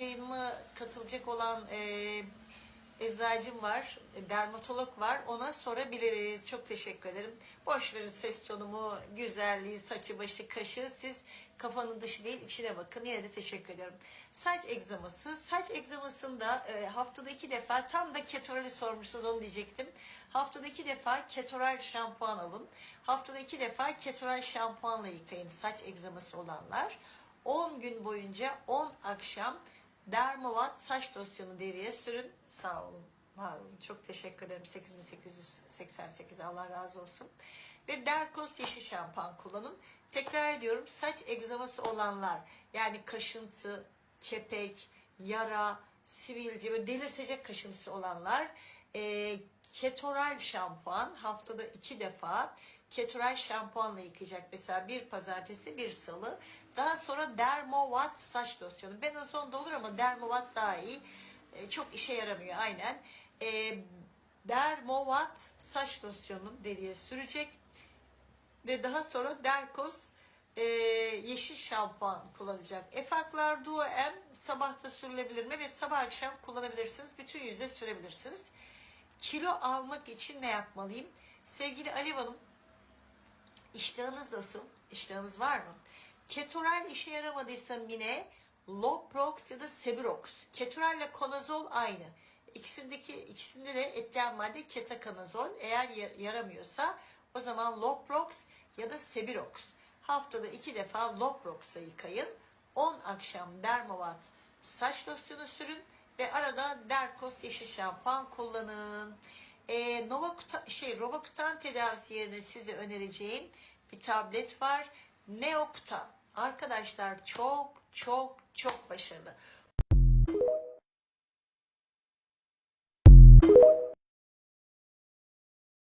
yayınıma katılacak olan e, eczacım var, e, dermatolog var. Ona sorabiliriz. Çok teşekkür ederim. Boş verin ses tonumu, güzelliği, saçı, başı, kaşı. Siz kafanın dışı değil içine bakın. Yine de teşekkür ediyorum. Saç egzaması. Saç egzamasında e, haftada iki defa tam da ketorali sormuşsunuz onu diyecektim. Haftada iki defa ketoral şampuan alın. Haftada iki defa ketoral şampuanla yıkayın saç egzaması olanlar. 10 gün boyunca 10 akşam Dermovat saç losyonu deriye sürün. Sağ olun. Var olun. Çok teşekkür ederim. 8888 Allah razı olsun. Ve Derkos yeşil şampuan kullanın. Tekrar ediyorum saç egzaması olanlar yani kaşıntı, kepek, yara, sivilce ve delirtecek kaşıntısı olanlar e, ketoral şampuan haftada iki defa ketoral şampuanla yıkayacak. Mesela bir pazartesi bir salı. Daha sonra Dermovat saç losyonu. Benazon da olur ama Dermovat daha iyi. E, çok işe yaramıyor aynen. E, Dermovat saç losyonu deriye sürecek. Ve daha sonra Derkos e, yeşil şampuan kullanacak. Efaklar Duo M sabahta sürülebilir mi? ve sabah akşam kullanabilirsiniz. Bütün yüze sürebilirsiniz. Kilo almak için ne yapmalıyım? Sevgili Alev Hanım, iştahınız nasıl? İştahınız var mı? Ketoral işe yaramadıysa mine, Loprox ya da Sebirox. Ketoral ile konazol aynı. İkisindeki ikisinde de etken madde ketakanazol. Eğer ya- yaramıyorsa o zaman Loprox ya da Sebirox. Haftada iki defa Loprox'a yıkayın. 10 akşam Dermovat saç losyonu sürün ve arada Derkos yeşil şampuan kullanın. Ee, Novakutan, şey Robakutan tedavisi yerine size önereceğim bir tablet var. Neokta. Arkadaşlar çok çok çok başarılı.